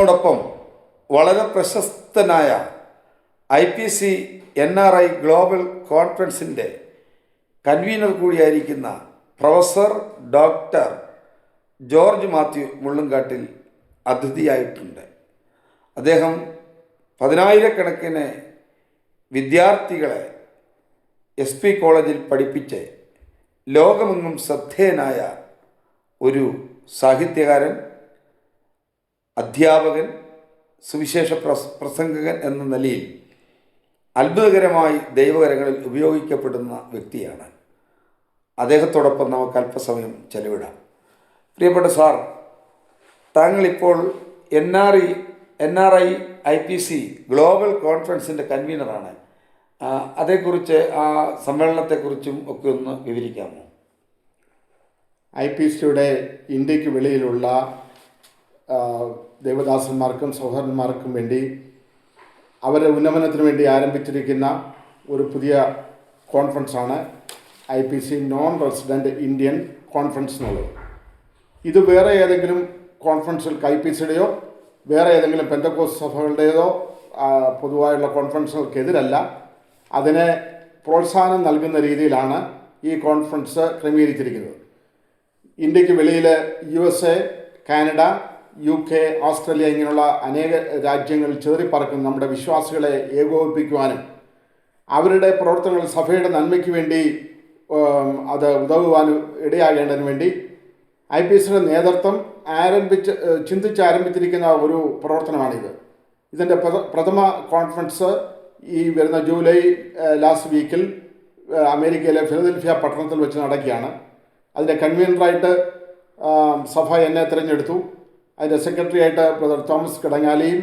അതോടൊപ്പം വളരെ പ്രശസ്തനായ I P C N R I global കോൺഫറൻസിന്റെ convener കൂടിയായിരിക്കുന്ന professor doctor George Mathew Mullumkattil അതിഥിയായിട്ടുണ്ട്. അദ്ദേഹം പതിനായിരക്കണക്കിന് വിദ്യാർത്ഥികളെ എസ് പി കോളേജിൽ പഠിപ്പിച്ച് ലോകമെങ്ങും ശ്രദ്ധേയനായ ഒരു സാഹിത്യകാരൻ അധ്യാപകൻ സുവിശേഷ പ്രസ പ്രസംഗകൻ എന്ന നിലയിൽ അത്ഭുതകരമായി ദൈവകരങ്ങളിൽ ഉപയോഗിക്കപ്പെടുന്ന വ്യക്തിയാണ്. അദ്ദേഹത്തോടൊപ്പം നമുക്ക് അല്പസമയം ചെലവിടാം. പ്രിയപ്പെട്ട sir താങ്കളിപ്പോൾ N R E N R I I P C global കോൺഫറൻസിന്റെ കൺവീനറാണ്. അതേക്കുറിച്ച് ആ സമ്മേളനത്തെക്കുറിച്ചും ഒക്കെ ഒന്ന് വിവരിക്കാമോ? ഐ പി സിയുടെ ഇന്ത്യയ്ക്ക് വെളിയിലുള്ള ദേവദാസന്മാർക്കും സഹോദരന്മാർക്കും വേണ്ടി അവരെ ഉന്നമനത്തിന് വേണ്ടി ആരംഭിച്ചിരിക്കുന്ന ഒരു പുതിയ കോൺഫറൻസാണ് I P C non resident Indian conference എന്നുള്ളത്. ഇത് വേറെ ഏതെങ്കിലും കോൺഫറൻസിൽ ഐ പി സിയുടെയോ വേറെ ഏതെങ്കിലും പെന്തക്കോസ് സഭകളുടേതോ പൊതുവായുള്ള കോൺഫറൻസുകൾക്കെതിരല്ല അതിനെ പ്രോത്സാഹനം നൽകുന്ന രീതിയിലാണ് ഈ കോൺഫറൻസ് ക്രമീകരിച്ചിരിക്കുന്നത്. ഇന്ത്യയ്ക്ക് വെളിയിൽ U S A Canada U K Australia ഇങ്ങനെയുള്ള അനേക രാജ്യങ്ങൾ ചേറിപ്പറക്കുന്ന നമ്മുടെ വിശ്വാസികളെ ഏകോപിപ്പിക്കുവാനും അവരുടെ പ്രവർത്തനങ്ങൾ സഭയുടെ നന്മയ്ക്ക് വേണ്ടി അത് ഉതകുവാനും ഇടയാകേണ്ടതിന് വേണ്ടി ഐ പി എസിയുടെ നേതൃത്വം ആരംഭിച്ച് ചിന്തിച്ച് ആരംഭിച്ചിരിക്കുന്ന ഒരു പ്രവർത്തനമാണിത്. ഇതിന്റെ പ്രഥമ കോൺഫറൻസ് ഈ വരുന്ന ജൂലൈ ലാസ്റ്റ് വീക്കിൽ അമേരിക്കയിലെ ഫിലദൽഫിയ പട്ടണത്തിൽ വെച്ച് നടക്കുകയാണ്. അതിന്റെ കൺവീനറായിട്ട് സഭ എന്നെ തിരഞ്ഞെടുത്തു. അതിന്റെ സെക്രട്ടറി ആയിട്ട് ബ്രദർ തോമസ് കിടങ്ങാലിയും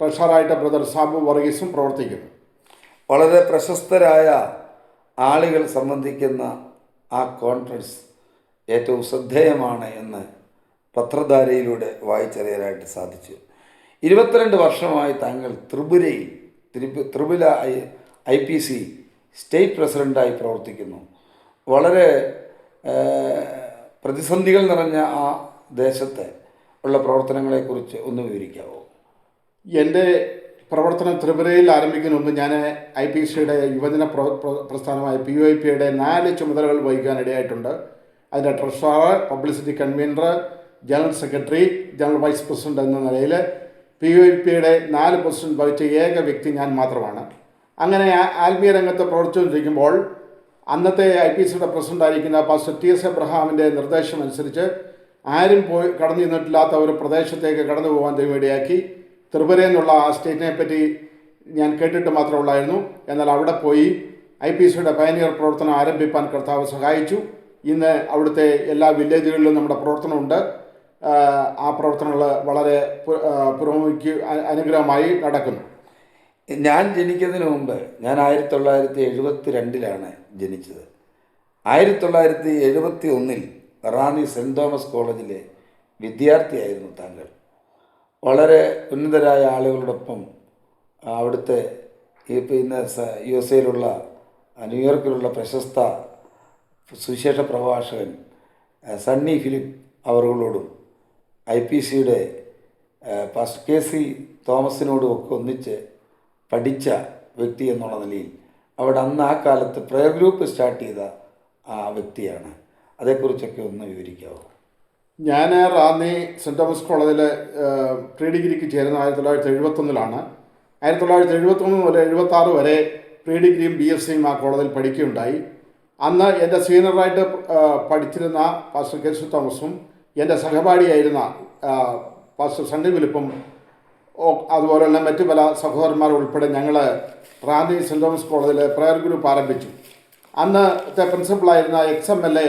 ട്രഷറായിട്ട് ബ്രദർ സാബു വർഗീസും പ്രവർത്തിക്കുന്നു. വളരെ പ്രശസ്തരായ ആളുകൾ സംബന്ധിക്കുന്ന ആ കോൺഫറൻസ് ഏറ്റവും ശ്രദ്ധേയമാണ് എന്ന് പത്രധാരയിലൂടെ വായിച്ചറിയാനായിട്ട് സാധിച്ചു. ഇരുപത്തിരണ്ട് വർഷമായി താങ്കൾ ത്രിപുരയിൽ Tripura I I P C state പ്രസിഡന്റായി പ്രവർത്തിക്കുന്നു. വളരെ പ്രതിസന്ധികൾ നിറഞ്ഞ ആ ദേശത്തെ ഉള്ള പ്രവർത്തനങ്ങളെക്കുറിച്ച് ഒന്ന് വിവരിക്കാമോ എന്റെ പ്രവർത്തനം ത്രിപുരയിൽ ആരംഭിക്കുന്ന മുമ്പ് ഞാൻ ഐ പി സിയുടെ യുവജന പ്ര- പ്ര- പ്രസ്ഥാനമായ പി യു ഐ പിയുടെ നാല് ചുമതലകൾ വഹിക്കാനിടയായിട്ടുണ്ട്. അതിന്റെ treasurer publicity convener general secretary general vice president എന്ന നിലയിൽ പി യു ഐ പിയുടെ നാല് പ്രസിഡന്റ് വഹിച്ച ഏക വ്യക്തി ഞാൻ മാത്രമാണ്. അങ്ങനെ ആത്മീയ രംഗത്ത് പ്രവർത്തിച്ചുകൊണ്ടിരിക്കുമ്പോൾ അന്നത്തെ ഐ പി സിയുടെ പ്രസിഡന്റായിരിക്കുന്ന പാസ്റ്റർ ടി എസ് എബ്രഹാമിന്റെ നിർദ്ദേശം അനുസരിച്ച് ആരും പോയി കടന്നു ചെന്നിട്ടില്ലാത്ത ഒരു പ്രദേശത്തേക്ക് കടന്നു പോകാൻ ദൈവമിടയാക്കി ത്രിപുര എന്നുള്ള ആ സ്റ്റേറ്റിനെ പറ്റി ഞാൻ കേട്ടിട്ട് മാത്രമേ ഉള്ളായിരുന്നു. എന്നാൽ അവിടെ പോയി ഐ പി സിയുടെ പയനിയർ പ്രവർത്തനം ആരംഭിപ്പാൻ കർത്താവ് സഹായിച്ചു. ഇന്ന് അവിടുത്തെ എല്ലാ വില്ലേജുകളിലും നമ്മുടെ പ്രവർത്തനമുണ്ട്. ആ, പ്രവർത്തനങ്ങൾ വളരെ പുരോഗമിക്ക് അനുഗ്രഹമായി നടക്കുന്നു. ഞാൻ ജനിക്കുന്നതിന് മുമ്പ് ഞാൻ ആയിരത്തി തൊള്ളായിരത്തി എഴുപത്തി രണ്ടിലാണ് ജനിച്ചത്. ആയിരത്തി തൊള്ളായിരത്തി എഴുപത്തി ഒന്നിൽ റാന്നി സെന്റ് തോമസ് കോളേജിലെ വിദ്യാർത്ഥിയായിരുന്നു താങ്കൾ. വളരെ ഉന്നതരായ ആളുകളോടൊപ്പം അവിടുത്തെ ഈ പിന്നെ യു എസ് എയിലുള്ള ന്യൂയോർക്കിലുള്ള പ്രശസ്ത സുവിശേഷ പ്രഭാഷകൻ സണ്ണി ഫിലിപ്പ് അവറുകളോടും ഐ പി സിയുടെ ഫസ്റ്റ് കെ സി തോമസിനോടും ഒക്കെ ഒന്നിച്ച് പഠിച്ച വ്യക്തി എന്നുള്ള നിലയിൽ അവിടെ അന്ന് ആ കാലത്ത് പ്രയർ ഗ്രൂപ്പ് സ്റ്റാർട്ട് ചെയ്ത ആ വ്യക്തിയാണ്. അതേക്കുറിച്ചൊക്കെ ഒന്ന് വിവരിക്കാവോ? ഞാൻ റാന്നി സെന്റ് തോമസ് കോളേജിൽ പ്രീ ഡിഗ്രിക്ക് ചേരുന്ന ആയിരത്തി തൊള്ളായിരത്തി എഴുപത്തൊന്നിലാണ് ആയിരത്തി തൊള്ളായിരത്തി എഴുപത്തൊന്ന് മുതൽ എഴുപത്തി ആറ് വരെ പ്രീ ഡിഗ്രിയും ബി എസ് സിയും ആ കോളേജിൽ പഠിക്കുകയുണ്ടായി. അന്ന് എന്റെ സീനിയറായിട്ട് പഠിച്ചിരുന്ന പാസ്റ്റർ കെ സി തോമസും എന്റെ സഹപാഠിയായിരുന്ന പാസ്റ്റർ സണ്ണി വിലിപ്പും അതുപോലെ അതുപോലെയുള്ള മറ്റു പല സഹോദരന്മാർ ഉൾപ്പെടെ ഞങ്ങൾ റാന്നി സെന്റ് തോമസ് കോളേജിൽ പ്രയർ ഗ്രൂപ്പ് ആരംഭിച്ചു. അന്നത്തെ പ്രിൻസിപ്പളായിരുന്ന ex M L A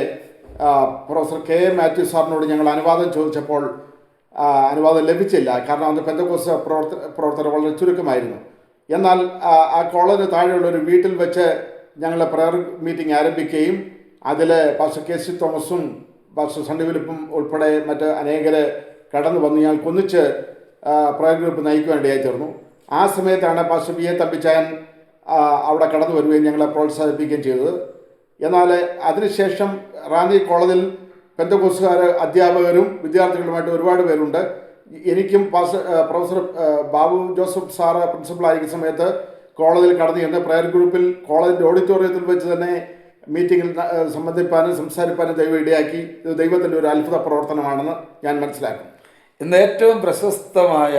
professor K A Mathew സാറിനോട് ഞങ്ങൾ അനുവാദം ചോദിച്ചപ്പോൾ അനുവാദം ലഭിച്ചില്ല. കാരണം അന്ന് പെന്തക്കോസ് പ്രവർത്ത പ്രവർത്തനം വളരെ ചുരുക്കമായിരുന്നു. എന്നാൽ ആ, കോളേജിന് താഴെയുള്ള ഒരു വീട്ടിൽ വെച്ച് ഞങ്ങൾ പ്രയർ മീറ്റിംഗ് ആരംഭിക്കുകയും അതിൽ പാസ്റ്റർ കെ സി തോമസും പാസ്റ്റർ സണ്ണി വിലിപ്പും ഉൾപ്പെടെ മറ്റ് അനേകരെ കടന്നു വന്ന് ഞങ്ങൾക്ക് ഒന്നിച്ച് പ്രയർ ഗ്രൂപ്പ് നയിക്കുവാൻ ഇടയായി തീർന്നു. ആ സമയത്താണ് പാസ്റ്റർ ബി എ തമ്പിച്ചാൻ അവിടെ കടന്നു വരികയും ഞങ്ങളെ പ്രോത്സാഹിപ്പിക്കുകയും ചെയ്തത്. എന്നാൽ അതിനുശേഷം റാന്നി കോളേജിൽ പെന്തകോസുകാർ അധ്യാപകരും വിദ്യാർത്ഥികളുമായിട്ട് ഒരുപാട് പേരുണ്ട്. എനിക്കും പാസ് പ്രൊഫസർ ബാബു ജോസഫ് സാറ് പ്രിൻസിപ്പളായിരിക്കുന്ന സമയത്ത് കോളേജിൽ കടന്നു ചെന്ന് പ്രയർ ഗ്രൂപ്പിൽ കോളേജിന്റെ ഓഡിറ്റോറിയത്തിൽ വെച്ച് തന്നെ മീറ്റിങ്ങിൽ സംബന്ധിപ്പാനും സംസാരിപ്പാനും ദൈവം ഇടയാക്കി. ഇത് ദൈവത്തിന്റെ ഒരു അത്ഭുത പ്രവർത്തനമാണെന്ന് ഞാൻ മനസ്സിലാക്കും ഇന്ന് ഏറ്റവും പ്രശസ്തമായ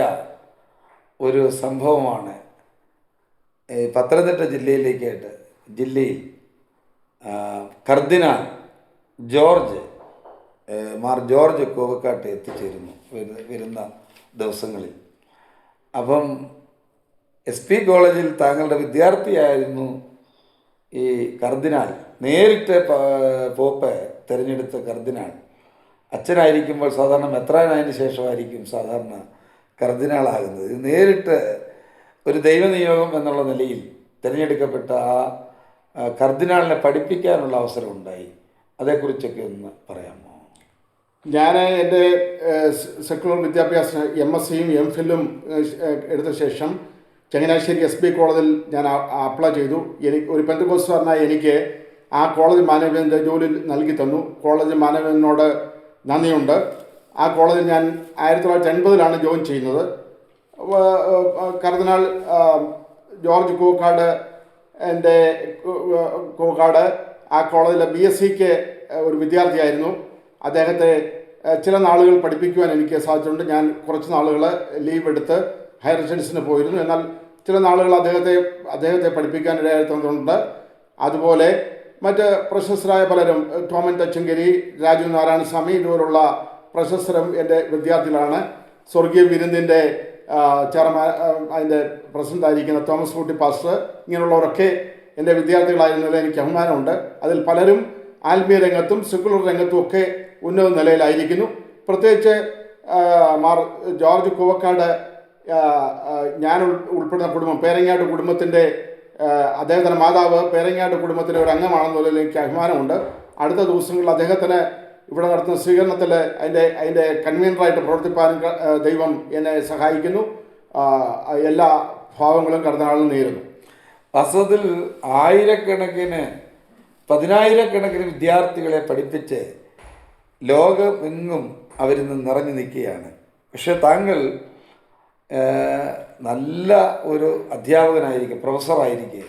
ഒരു സംഭവമാണ് പത്തനംതിട്ട ജില്ലയിലേക്കായിട്ട് ജില്ലയിൽ cardinal George Mar George Koovakad എത്തിച്ചേരുന്നു വരുന്ന ദിവസങ്ങളിൽ. അപ്പം എസ് പി കോളേജിൽ താങ്കളുടെ വിദ്യാർത്ഥിയായിരുന്നു ഈ കർദിനാൾ. നേരിട്ട് പോപ്പ തിരഞ്ഞെടുത്ത കർദിനാൾ. അച്ഛനായിരിക്കുമ്പോൾ സാധാരണ മെത്രാനായതിന് ശേഷമായിരിക്കും സാധാരണ കർദിനാളാകുന്നത്. നേരിട്ട് ഒരു ദൈവനിയോഗം എന്നുള്ള നിലയിൽ തിരഞ്ഞെടുക്കപ്പെട്ട ആ കർദിനാളിനെ പഠിപ്പിക്കാനുള്ള അവസരം ഉണ്ടായി അതേക്കുറിച്ചൊക്കെ ഒന്ന് പറയാമോ? ഞാൻ എന്റെ സെക്കുലർ വിദ്യാഭ്യാസ എം എസ് സിയും എം ഫില്ലും എടുത്ത ശേഷം ചങ്ങനാശ്ശേരി എസ് ബി കോളേജിൽ ഞാൻ അപ്ലൈ ചെയ്തു. എനിക്ക് ഒരു പെന്തകോസ്റ്റുകാരനായ എനിക്ക് ആ കോളേജ് മാനേജ്മെന്റ് ജോലി നൽകി തന്നു. കോളേജ് മാനേജ്മെന്റിനോട് നന്ദിയുണ്ട്. ആ കോളേജിൽ ഞാൻ ആയിരത്തി തൊള്ളായിരത്തി എൺപതിലാണ് ജോയിൻ ചെയ്യുന്നത്. കർദിനാൾ ജോർജ് കൂക്കാട് എന്റെ കൂക്കാട് ആ കോളേജിലെ ബി എസ് സിക്ക് ഒരു വിദ്യാർത്ഥിയായിരുന്നു. അദ്ദേഹത്തെ ചില നാളുകൾ പഠിപ്പിക്കുവാൻ എനിക്ക് സാധിച്ചിട്ടുണ്ട്. ഞാൻ കുറച്ച് നാളുകൾ ലീവ് എടുത്ത് ഹയർ സ്റ്റഡീസിന് പോയിരുന്നു. എന്നാൽ ചില നാളുകൾ അദ്ദേഹത്തെ അദ്ദേഹത്തെ പഠിപ്പിക്കാൻ ഇടയായിട്ടുണ്ട് അതുപോലെ മറ്റ് പ്രശസ്തരായ പലരും ടോമൻ തച്ചങ്കരി രാജു നാരായണസ്വാമി ഇതുപോലുള്ള പ്രശസ്തരും എന്റെ വിദ്യാർത്ഥികളാണ്. സ്വർഗീയ വിരുന്നിന്റെ ചെയർമാൻ അതിന്റെ പ്രസിഡന്റ് ആയിരിക്കുന്ന തോമസ് കുട്ടി പാസ്റ്റർ ഇങ്ങനെയുള്ളവരൊക്കെ എന്റെ വിദ്യാർത്ഥികളായിരുന്നതിൽ എനിക്ക് അഭിമാനമുണ്ട്. അതിൽ പലരും ആത്മീയ രംഗത്തും സെക്കുലർ രംഗത്തും ഒക്കെ ഉന്നത നിലയിലായിരിക്കുന്നു. പ്രത്യേകിച്ച് മാർ ജോർജ് കുവക്കാട് ഞാൻ ഉൾ- ഉൾപ്പെടുന്ന കുടുംബം പേരങ്ങാട് കുടുംബത്തിന്റെ അദ്ദേഹത്തിന്റെ മാതാവ് പേരങ്ങാട് കുടുംബത്തിലെ ഒരു അംഗമാണെന്നുള്ളതിൽ എനിക്ക് അഭിമാനമുണ്ട്. അടുത്ത ദിവസങ്ങളിൽ അദ്ദേഹത്തിന് ഇവിടെ നടത്തുന്ന സ്വീകരണത്തിൽ അതിന്റെ അതിന്റെ കൺവീനറായിട്ട് പ്രവർത്തിപ്പാനും ദൈവം എന്നെ സഹായിക്കുന്നു. എല്ലാ ഭാവങ്ങളും കടന്നാളും നേരുന്നു. അസദിൽ ആയിരക്കണക്കിന് പതിനായിരക്കണക്കിന് വിദ്യാർത്ഥികളെ പഠിപ്പിച്ച് ലോകമെങ്ങും അവരിന്ന് നിറഞ്ഞു നിൽക്കുകയാണ്. പക്ഷെ താങ്കൾ നല്ല ഒരു അധ്യാപകനായിരിക്കും പ്രൊഫസറായിരിക്കെ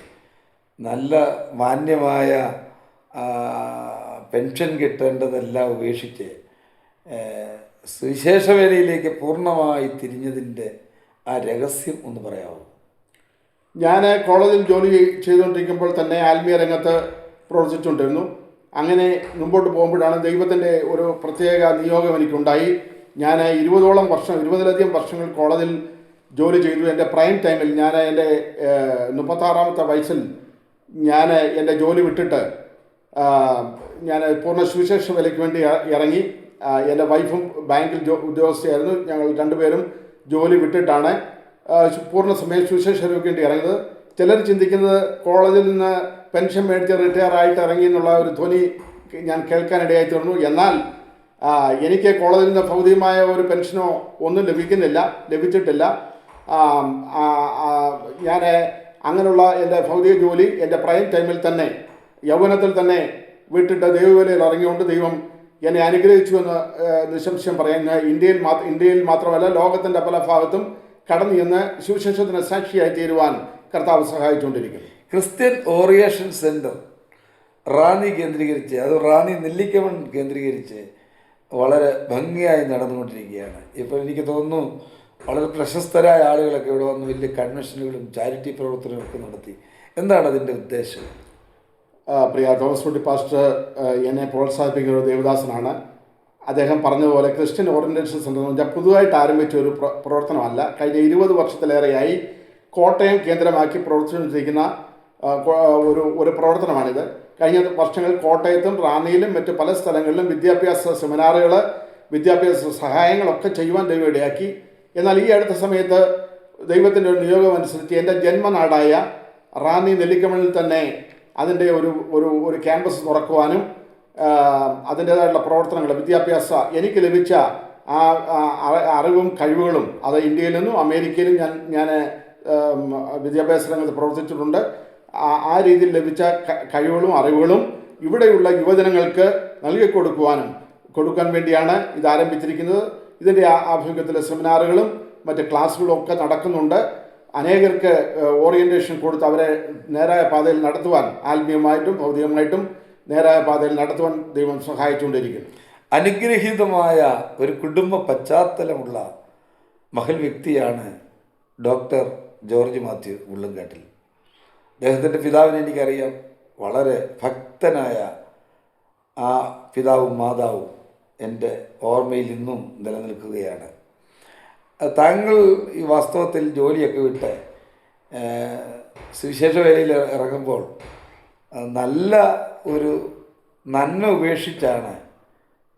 നല്ല മാന്യമായ പെൻഷൻ കിട്ടേണ്ടതെല്ലാം ഉപേക്ഷിച്ച് സുവിശേഷവേലയിലേക്ക് സുവിശേഷ വേലയിലേക്ക് പൂർണമായി തിരിഞ്ഞതിന്റെ ആ രഹസ്യം ഒന്ന് പറയാമോ? ഞാൻ കോളേജിൽ ജോലി ചെയ്തുകൊണ്ടിരിക്കുമ്പോൾ തന്നെ ആത്മീയ രംഗത്ത് പ്രവർത്തിച്ചുകൊണ്ടിരുന്നു. അങ്ങനെ മുമ്പോട്ട് പോകുമ്പോഴാണ് ദൈവത്തിന്റെ ഒരു പ്രത്യേക നിയോഗം എനിക്കുണ്ടായി. ഞാൻ ഇരുപതോളം വർഷം ഇരുപതിലധികം വർഷങ്ങൾ കോളേജിൽ ജോലി ചെയ്തു. എന്റെ പ്രൈം ടൈമിൽ ഞാൻ എന്റെ മുപ്പത്താറാമത്തെ വയസ്സിൽ ഞാൻ എന്റെ ജോലി വിട്ടിട്ട് ഞാൻ പൂർണ സുവിശേഷ വിലയ്ക്ക് വേണ്ടി ഇറങ്ങി. എന്റെ വൈഫും ബാങ്കിൽ ജോ ഉദ്യോഗസ്ഥയായിരുന്നു. ഞങ്ങൾ രണ്ടുപേരും ജോലി വിട്ടിട്ടാണ് പൂർണ സമയം സുവിശേഷ വിലയ്ക്ക് വേണ്ടി ഇറങ്ങിയത് ചിലർ ചിന്തിക്കുന്നത് കോളേജിൽ നിന്ന് പെൻഷൻ മേടിച്ച് റിട്ടയർ ആയിട്ട് ഇറങ്ങി എന്നുള്ള ഒരു ധ്വനി ഞാൻ കേൾക്കാനിടയായി തീർന്നു. എന്നാൽ എനിക്ക് കോളേജിൽ നിന്ന് ഭൗതികമായ ഒരു പെൻഷനോ ഒന്നും ലഭിക്കുന്നില്ല ലഭിച്ചിട്ടില്ല. ഞാൻ അങ്ങനെയുള്ള എന്റെ ഭൗതിക ജോലി എന്റെ പ്രൈം ടൈമിൽ തന്നെ യൗവനത്തിൽ തന്നെ വിട്ടിട്ട് ദൈവവേലയിൽ ഇറങ്ങിക്കൊണ്ട് ദൈവം എന്നെ അനുഗ്രഹിച്ചു എന്ന് നിശംശയം പറയുന്ന ഇന്ത്യയിൽ മാത്ര ഇന്ത്യയിൽ മാത്രമല്ല ലോകത്തിന്റെ പല ഭാഗത്തും കടന്നു ചെന്ന് സുവിശേഷത്തിന് സാക്ഷിയായി തീരുവാൻ കർത്താവ് സഹായിച്ചുകൊണ്ടിരിക്കുന്നു. ക്രിസ്ത്യൻ ഓറിയേഷൻ സെന്റർ റാണി കേന്ദ്രീകരിച്ച് അത് റാണി നെല്ലിക്കവൺ കേന്ദ്രീകരിച്ച് വളരെ ഭംഗിയായി നടന്നുകൊണ്ടിരിക്കുകയാണ്. ഇപ്പോൾ എനിക്ക് തോന്നുന്നു വളരെ പ്രശസ്തരായ ആളുകളൊക്കെ ഇവിടെ വന്ന് വലിയ കൺവെൻഷനുകളും ചാരിറ്റി പ്രവർത്തനവും നടത്തി. എന്താണ് അതിന്റെ ഉദ്ദേശം? പ്രിയ തോമസ് കുട്ടി പാസ്റ്റർ എന്നെ പ്രോത്സാഹിപ്പിക്കുന്ന ഒരു ദേവദാസനാണ്. അദ്ദേഹം പറഞ്ഞതുപോലെ ക്രിസ്ത്യൻ ഓറിയന്റേഷൻ സെന്റർ എന്ന് പറഞ്ഞാൽ പുതുതായിട്ട് ആരംഭിച്ച ഒരു പ്രവർത്തനമല്ല. കഴിഞ്ഞ ഇരുപത് വർഷത്തിലേറെയായി കോട്ടയം കേന്ദ്രമാക്കി പ്രവർത്തിച്ചുകൊണ്ടിരിക്കുന്ന ഒരു ഒരു പ്രവർത്തനമാണിത്. കഴിഞ്ഞ വർഷങ്ങളിൽ കോട്ടയത്തും റാന്നിയിലും മറ്റ് പല സ്ഥലങ്ങളിലും വിദ്യാഭ്യാസ സെമിനാറുകൾ വിദ്യാഭ്യാസ സഹായങ്ങളൊക്കെ ചെയ്യുവാൻ ദൈവം ഇടയാക്കി എന്നാൽ ഈ അടുത്ത സമയത്ത് ദൈവത്തിന്റെ ഒരു നിയോഗം അനുസരിച്ച് എന്റെ ജന്മനാടായ റാന്നി നെല്ലിക്കമണിൽ തന്നെ അതിന്റെ ഒരു ഒരു ഒരു ക്യാമ്പസ് തുറക്കുവാനും അതിന്റേതായിട്ടുള്ള പ്രവർത്തനങ്ങൾ വിദ്യാഭ്യാസ എനിക്ക് ലഭിച്ച ആ അറിവും കഴിവുകളും അത് ഇന്ത്യയിൽ നിന്നും അമേരിക്കയിലും ഞാൻ ഞാൻ വിദ്യാഭ്യാസ രംഗത്ത് പ്രവർത്തിച്ചിട്ടുണ്ട്. ആ- രീതിയിൽ ലഭിച്ച കഴിവുകളും അറിവുകളും ഇവിടെയുള്ള യുവജനങ്ങൾക്ക് നൽകി കൊടുക്കുവാനും കൊടുക്കാൻ വേണ്ടിയാണ് ഇത് ആരംഭിച്ചിരിക്കുന്നത്. ഇതിന്റെ ആഭിമുഖ്യത്തിലെ സെമിനാറുകളും മറ്റ് ക്ലാസ്സുകളും ഒക്കെ നടക്കുന്നുണ്ട്. അനേകർക്ക് ഓറിയന്റേഷൻ കൊടുത്ത് അവരെ നേരായ പാതയിൽ നടത്തുവാൻ ആത്മീയമായിട്ടും ഭൗതികമായിട്ടും നേരായ പാതയിൽ നടത്തുവാൻ ദൈവം സഹായിച്ചുകൊണ്ടിരിക്കുന്നു. അനുഗ്രഹീതമായ ഒരു കുടുംബ പശ്ചാത്തലമുള്ള മഹൽ വ്യക്തിയാണ് ഡോക്ടർ ജോർജ് മാത്യു ഉള്ളുംകാട്ടിൽ. അദ്ദേഹത്തിന്റെ പിതാവിനെ എനിക്കറിയാം. വളരെ ഭക്തനായ ആ പിതാവും മാതാവും എന്റെ ഓർമ്മയിൽ ഇന്നും നിലനിൽക്കുകയാണ്. താങ്കൾ ഈ വാസ്തവത്തിൽ ജോലിയൊക്കെ വിട്ട് സുവിശേഷ വേലയിൽ ഇറങ്ങുമ്പോൾ നല്ല ഒരു നന്മ ഉപേക്ഷിച്ചാണ്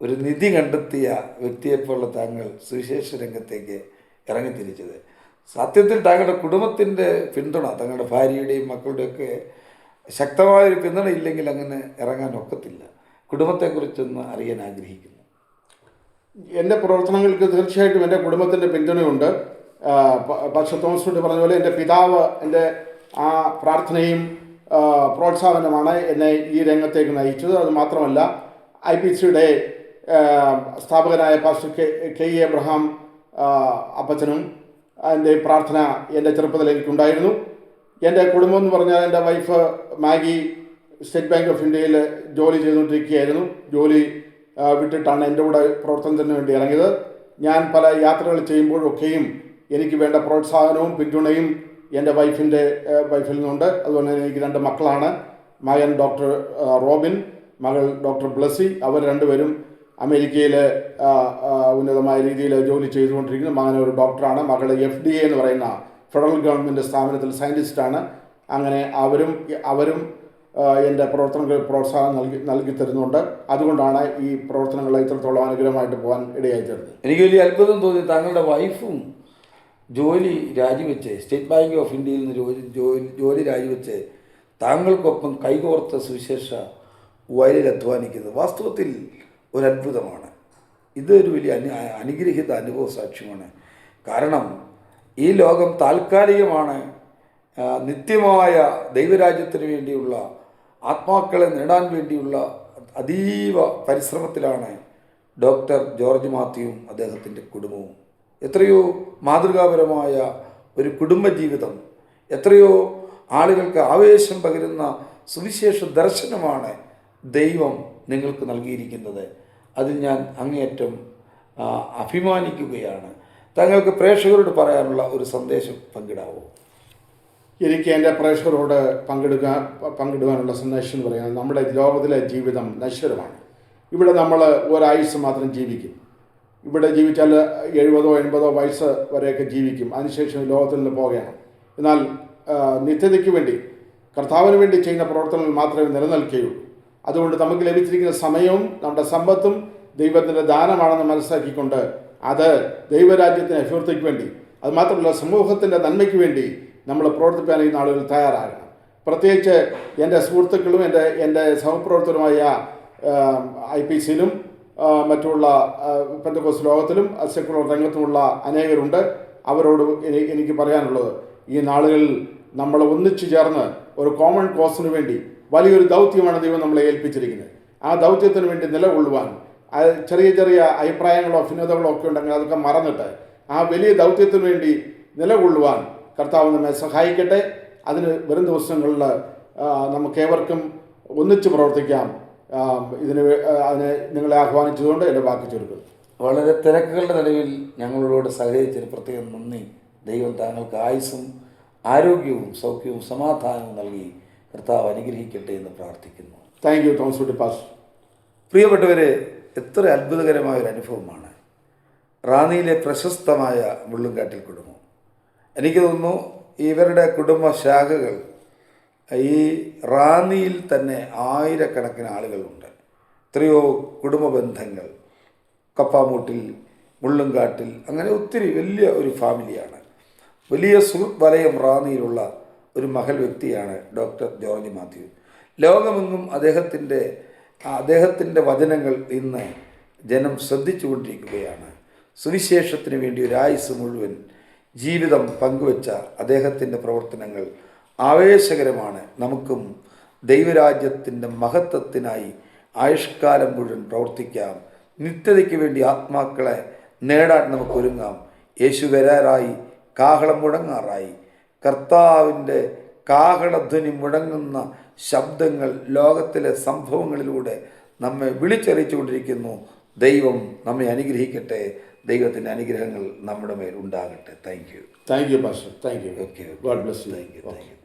ഒരു നിധി കണ്ടെത്തിയ വ്യക്തിയെപ്പോലുള്ള താങ്കൾ സുവിശേഷ രംഗത്തേക്ക് ഇറങ്ങിത്തിരിച്ചത്. സത്യത്തിൽ താങ്കളുടെ കുടുംബത്തിന്റെ പിന്തുണ തങ്ങളുടെ ഭാര്യയുടെയും മക്കളുടെയൊക്കെ ശക്തമായൊരു പിന്തുണ ഇല്ലെങ്കിൽ അങ്ങനെ ഇറങ്ങാൻ ഒക്കത്തില്ല. കുടുംബത്തെക്കുറിച്ചൊന്ന് അറിയാൻ ആഗ്രഹിക്കുന്നു. എന്റെ പ്രവർത്തനങ്ങൾക്ക് തീർച്ചയായിട്ടും എന്റെ കുടുംബത്തിന്റെ പിന്തുണയുണ്ട്. പക്ഷേ തോമസ് കുട്ടി പറഞ്ഞ പോലെ എന്റെ പിതാവ് എന്റെ ആ പ്രാർത്ഥനയും പ്രോത്സാഹനമാണ് എന്നെ ഈ രംഗത്തേക്ക് നയിച്ചത്. അത് മാത്രമല്ല ഐ പി സിയുടെ സ്ഥാപകനായ pastor K K E Abraham അപ്പച്ചനും എന്റെ പ്രാർത്ഥന എന്റെ ചെറുപ്പത്തിൽ എനിക്കുണ്ടായിരുന്നു. എന്റെ കുടുംബം എന്ന് പറഞ്ഞാൽ എന്റെ wife Maggie State Bank of ഇന്ത്യയിൽ ജോലി ചെയ്തുകൊണ്ടിരിക്കുകയായിരുന്നു. ജോലി വിട്ടിട്ടാണ് എന്റെ കൂടെ പ്രവർത്തനത്തിന് വേണ്ടി ഇറങ്ങിയത്. ഞാൻ പല യാത്രകൾ ചെയ്യുമ്പോഴൊക്കെയും എനിക്ക് വേണ്ട പ്രോത്സാഹനവും പിന്തുണയും എന്റെ വൈഫിന്റെ വൈഫിൽ നിന്നുണ്ട്. അതുപോലെ തന്നെ എനിക്ക് രണ്ട് മക്കളാണ്. മകൻ ഡോക്ടർ റോബിൻ മകൾ ഡോക്ടർ ബ്ലസ്സി അവർ രണ്ടുപേരും അമേരിക്കയിൽ ഉന്നതമായ രീതിയിൽ ജോലി ചെയ്തുകൊണ്ടിരിക്കുന്നു. മകൻ ഒരു ഡോക്ടറാണ്. മകൾ എഫ് ഡി എ എന്ന് പറയുന്ന ഫെഡറൽ ഗവൺമെന്റ് സ്ഥാപനത്തിൽ സയന്റിസ്റ്റാണ്. അങ്ങനെ അവരും അവരും എന്റെ പ്രവർത്തനങ്ങൾ പ്രോത്സാഹനം നൽകി നൽകി തരുന്നുണ്ട്. അതുകൊണ്ടാണ് ഈ പ്രവർത്തനങ്ങൾ ഇത്രത്തോളം അനുഗ്രഹമായിട്ട് പോകാൻ ഇടയായി തീർന്നത് എനിക്ക് വലിയ അത്ഭുതം തോന്നി താങ്കളുടെ വൈഫും ജോലി രാജിവെച്ച് സ്റ്റേറ്റ് ബാങ്ക് ഓഫ് ഇന്ത്യയിൽ നിന്ന് ജോലി ജോലി ജോലി രാജിവെച്ച് താങ്കൾക്കൊപ്പം കൈകോർത്ത സുവിശേഷ വയലിൽ അധ്വാനിക്കുന്നത് വാസ്തവത്തിൽ ഒരു അത്ഭുതമാണ് ഇതൊരു വലിയ അനു അനുഗ്രഹിത അനുഭവ സാക്ഷ്യമാണ്. കാരണം ഈ ലോകം താൽക്കാലികമാണ് നിത്യമായ ദൈവരാജ്യത്തിന് വേണ്ടിയുള്ള ആത്മാക്കളെ നേടാൻ വേണ്ടിയുള്ള അതീവ പരിശ്രമത്തിലാണ് ഡോക്ടർ ജോർജ് മാത്യുവും അദ്ദേഹത്തിന്റെ കുടുംബവും. എത്രയോ മാതൃകാപരമായ ഒരു കുടുംബജീവിതം എത്രയോ ആളുകൾക്ക് ആവേശം പകരുന്ന സുവിശേഷ ദർശനമാണ് ദൈവം നിങ്ങൾക്ക് നൽകിയിരിക്കുന്നത്. അതിൽ ഞാൻ അങ്ങേയറ്റം അഭിമാനിക്കുകയാണ്. തങ്ങൾക്ക് പ്രേക്ഷകരോട് പറയാനുള്ള ഒരു സന്ദേശം പങ്കിടാവോ? എനിക്ക് എന്റെ പ്രേക്ഷകരോട് പങ്കെടുക്കാൻ പങ്കിടുവാനുള്ള സന്ദേശം എന്ന് പറയുന്നത് നമ്മുടെ ലോകത്തിലെ ജീവിതം നശ്വരമാണ്. ഇവിടെ നമ്മൾ ഒരായുസ് മാത്രം ജീവിക്കും. ഇവിടെ ജീവിച്ചാൽ എഴുപതോ എൺപതോ വയസ്സ് വരെയൊക്കെ ജീവിക്കും. അതിനുശേഷം ലോകത്തിൽ നിന്ന് പോകുകയാണ് എന്നാൽ നിത്യതയ്ക്ക് വേണ്ടി കർത്താവിന് വേണ്ടി ചെയ്യുന്ന പ്രവർത്തനങ്ങൾ മാത്രമേ നിലനിൽക്കുകയുള്ളൂ. അതുകൊണ്ട് നമുക്ക് ലഭിച്ചിരിക്കുന്ന സമയവും നമ്മുടെ സമ്പത്തും ദൈവത്തിന്റെ ദാനമാണെന്ന് മനസ്സിലാക്കിക്കൊണ്ട് അത് ദൈവരാജ്യത്തിന് അഭിവൃദ്ധിക്ക് വേണ്ടി അതുമാത്രമല്ല സമൂഹത്തിന്റെ നന്മയ്ക്ക് വേണ്ടി നമ്മൾ പ്രവർത്തിക്കാൻ ഈ നാളുകൾ തയ്യാറാകണം. പ്രത്യേകിച്ച് എന്റെ സുഹൃത്തുക്കളും എന്റെ എന്റെ സഹപ്രവർത്തകരുമായ ഐ പി സിയിലും മറ്റുള്ള പെന്തക്കോസ് ലോകത്തിലും സെക്കുലർ രംഗത്തുമുള്ള അനേകരുണ്ട്. അവരോട് എനി- എനിക്ക് പറയാനുള്ളത് ഈ നാളുകളിൽ നമ്മൾ ഒന്നിച്ചു ചേർന്ന് ഒരു കോമൺ കോസിന് വേണ്ടി വലിയൊരു ദൗത്യമാണ് ദൈവം നമ്മളെ ഏൽപ്പിച്ചിരിക്കുന്നത്. ആ ദൗത്യത്തിന് വേണ്ടി നിലകൊള്ളുവാൻ ചെറിയ ചെറിയ അഭിപ്രായങ്ങളോ ഭിന്നതകളോ ഒക്കെ ഉണ്ടെങ്കിൽ അതൊക്കെ മറന്നിട്ട് ആ വലിയ ദൗത്യത്തിന് വേണ്ടി നിലകൊള്ളുവാൻ കർത്താവ് നമ്മെ സഹായിക്കട്ടെ. അതിന് വരും ദിവസങ്ങളിൽ നമുക്കേവർക്കും ഒന്നിച്ച് പ്രവർത്തിക്കാം. ഇതിന് അതിന് നിങ്ങളെ ആഹ്വാനിച്ചതുകൊണ്ട് എന്റെ വാക്ക് ചുരുക്കും വളരെ തിരക്കുകളുടെ നിലയിൽ ഞങ്ങളോട് സഹകരിച്ചതിന് പ്രത്യേകം നന്ദി. ദൈവം താങ്കൾക്ക് ആയുസ്സും ആരോഗ്യവും സൗഖ്യവും സമാധാനവും നൽകി കർത്താവ് അനുഗ്രഹിക്കട്ടെ എന്ന് പ്രാർത്ഥിക്കുന്നു. താങ്ക് യു തോമസ് കുട്ടി പാസ് പ്രിയപ്പെട്ടവരെ എത്ര അത്ഭുതകരമായ ഒരു അനുഭവമാണ് റാന്നിയിലെ പ്രശസ്തമായ മുള്ളുംകാട്ടിൽ കുടുംബം എനിക്ക് തോന്നുന്നു ഇവരുടെ കുടുംബ ശാഖകൾ ഈ റാന്നിയിൽ തന്നെ ആയിരക്കണക്കിന് ആളുകളുണ്ട്. എത്രയോ കുടുംബ ബന്ധങ്ങൾ. കപ്പാമൂട്ടിൽ മുള്ളുംകാട്ടിൽ അങ്ങനെ ഒത്തിരി വലിയ ഒരു ഫാമിലിയാണ്. വലിയ സുഹൃത്ത് വലയം റാന്നിയിലുള്ള ഒരു മഹൽ വ്യക്തിയാണ് ഡോക്ടർ ജോർജ് മാത്യു. ലോകമെങ്ങും അദ്ദേഹത്തിന്റെ അദ്ദേഹത്തിന്റെ വചനങ്ങൾ ഇന്ന് ജനം ശ്രദ്ധിച്ചുകൊണ്ടിരിക്കുകയാണ്. സുവിശേഷത്തിന് വേണ്ടി ഒരു ആയുസ് മുഴുവൻ ജീവിതം പങ്കുവച്ച അദ്ദേഹത്തിന്റെ പ്രവർത്തനങ്ങൾ ആവേശകരമാണ്. നമുക്കും ദൈവരാജ്യത്തിന്റെ മഹത്വത്തിനായി ആയുഷ്കാലം മുഴുവൻ പ്രവർത്തിക്കാം. നിത്യതയ്ക്ക് വേണ്ടി ആത്മാക്കളെ നേടാൻ നമുക്ക് ഒരുങ്ങാം. യേശു വരാറായി കാഹളം മുടങ്ങാറായി. കർത്താവിന്റെ കാഹളധ്വനി മുടങ്ങുന്ന ശബ്ദങ്ങൾ ലോകത്തിലെ സംഭവങ്ങളിലൂടെ നമ്മെ വിളിച്ചറിയിച്ചുകൊണ്ടിരിക്കുന്നു. ദൈവം നമ്മെ അനുഗ്രഹിക്കട്ടെ. ദൈവത്തിന്റെ അനുഗ്രഹങ്ങൾ നമ്മുടെ മേൽ ഉണ്ടാകട്ടെ. Thank you thank you pastor thank you okay God bless you thank you thank you